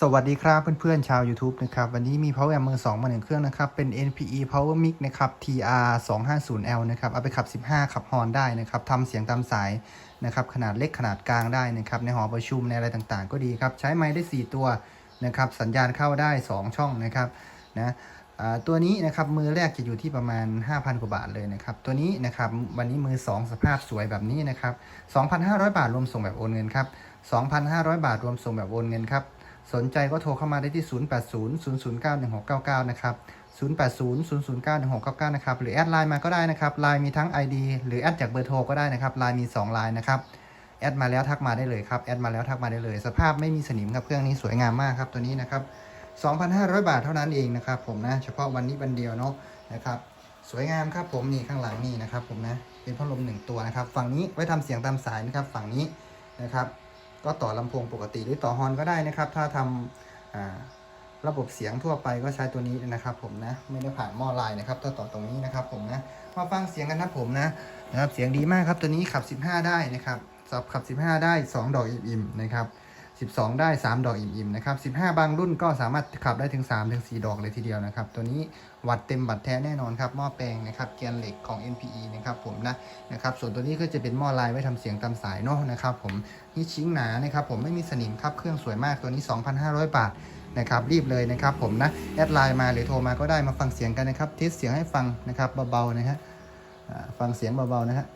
สวัสดีครับเพื่อนๆชาว YouTube นะครับ วันนี้มี Power Amp มือ2มาหนึ่งเครื่องนะครับ เป็น NPE Power Mic นะครับ TR 250L นะครับ เอาไปขับ 15 ขับฮอนได้นะครับทำเสียงตามสายนะครับ ขนาดเล็กขนาดกลางได้นะครับ ในหอประชุมในอะไรต่างๆ ก็ดีครับ ใช้ไม้ได้ 4 ตัวนะครับ สัญญาณเข้าได้ 2 ช่องนะครับนะตัวนี้นะครับมือแรกจะอยู่ที่ประมาณ 5,000 กว่าบาทเลยนะครับ ตัวนี้นะครับวันนี้มือ 2 สภาพสวยแบบนี้นะครับ 2,500 บาทรวมส่งแบบโอนเงินครับ 2,500 บาทรวมส่งแบบโอนเงินครับ สนใจก็โทรเข้ามาได้ที่ 0800091699 นะครับ 0800091699 นะครับ หรือแอดไลน์มาก็ได้นะครับ ไลน์มีทั้ง ID หรือแอดจากเบอร์โทรก็ได้นะครับ ไลน์มี 2 ไลน์นะครับ แอดมาแล้วทักมาได้เลยครับ แอดมาแล้วทักมาได้เลย สภาพไม่มีสนิมครับเครื่องนี้สวยงามมากครับตัวนี้นะครับ 2,500 บาทเท่านั้นเองนะครับผมนะ เฉพาะวันนี้วันเดียวเนาะนะครับ สวยงามครับผมนี่ข้างหลังนี่นะครับผมนะ เป็นพัดลมหนึ่งตัวนะครับ ฝั่งนี้ไว้ทำเสียงตามสายนะครับ ฝั่งนี้นะครับ ก็ต่อลำโพงปกติหรือต่อฮอนก็ได้นะครับ ถ้าทำอ่าระบบเสียงทั่วไปก็ใช้ตัวนี้นะครับผมนะ ไม่ได้ผ่านหม้อลายนะครับถ้าต่อตรงนี้นะครับผมนะมาฟังเสียงกันนะผมนะนะครับเสียงดีมากครับตัวนี้ขับ 15 ได้นะครับสับขับ 15 ได้ 2 ดอกอิ่มๆนะครับ 12 ได้ 3 ดอกอิ่มๆนะครับ15 บางรุ่นก็สามารถขับได้ถึง 3 ถึง 4 ดอกเลยทีเดียวนะครับ ตัวนี้วัดเต็มบัตรแท้แน่นอนครับหม้อแปลงนะครับแกนเหล็กของ NPE นะครับผมนะนะครับส่วนตัวนี้ก็จะเป็นหม้อลายไว้ทำเสียงตามสายเนาะนะครับผมนี่ชิ้งหนานะครับผมไม่มีสนิมครับเครื่องสวยมากตัวนี้ 2,500 บาทนะครับรีบเลยนะครับผมนะแอดไลน์มาหรือโทรมาก็ได้มาฟังเสียงกันนะครับเทสเสียงให้ฟังนะครับเบาๆนะฮะฟังเสียงเบาๆนะฮะ